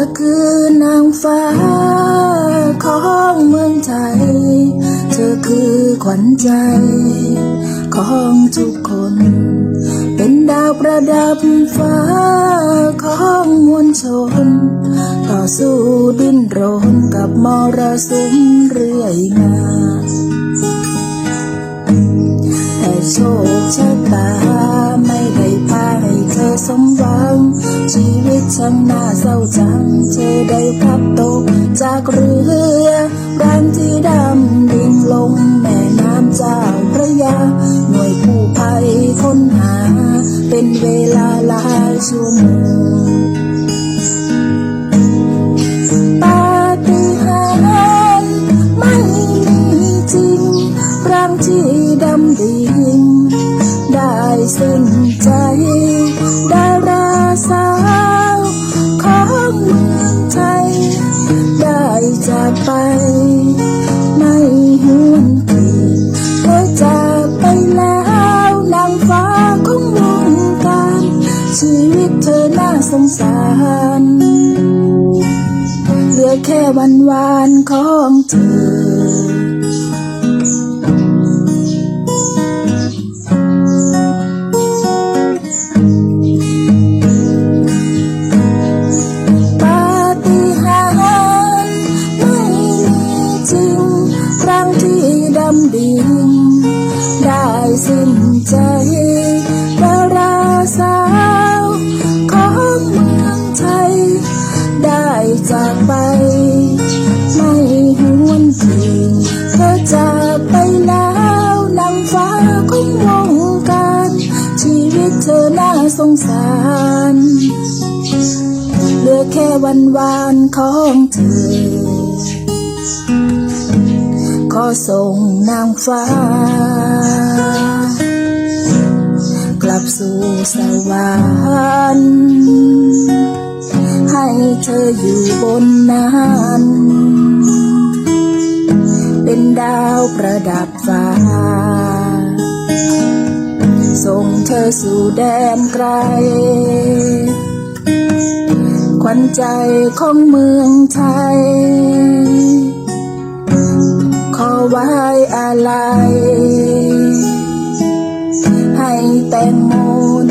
อคือนางฟ้าของเมืองไทย เธอคือขวัญใจของทุกคน เป็นดาวประดับฟ้าของมวลชน ต่อสู้ดิ้นรนกับมรสุมเรื่อยมา แต่โชคชะ ช่างน่าเศร้าจังเธอได้พลับตกจากเรือร่างที่ดำดิ่งลงแม่น้ำเจ้าพระยา หน่วยกู้ภัยค้นหา เป็นเวลาหลายชั่วโมง ไป ไม่หวนคืนเธอจากไปแล้วนางฟ้าของวงการชีวิตเธอน่าสงสารเหลือแค่วันวานของเธอ ครั้งที่ดำดิ่งได้สิ้นใจดาราสาวของเมืองไทย ได้จากไป ไม่หวนคืนเธอจากไปแล้วนางฟ้าของวงการ ชีวิตเธอน่าสงสารเหลือแค่วันวานของเธอ ขอส่งนางฟ้า กลับสู่สวรรค์ให้เธออยู่บนนั้นเป็นดาวประดับฟ้า ส่งเธอสู่แดนไกล ขวัญใจของเมืองไทย 但慕。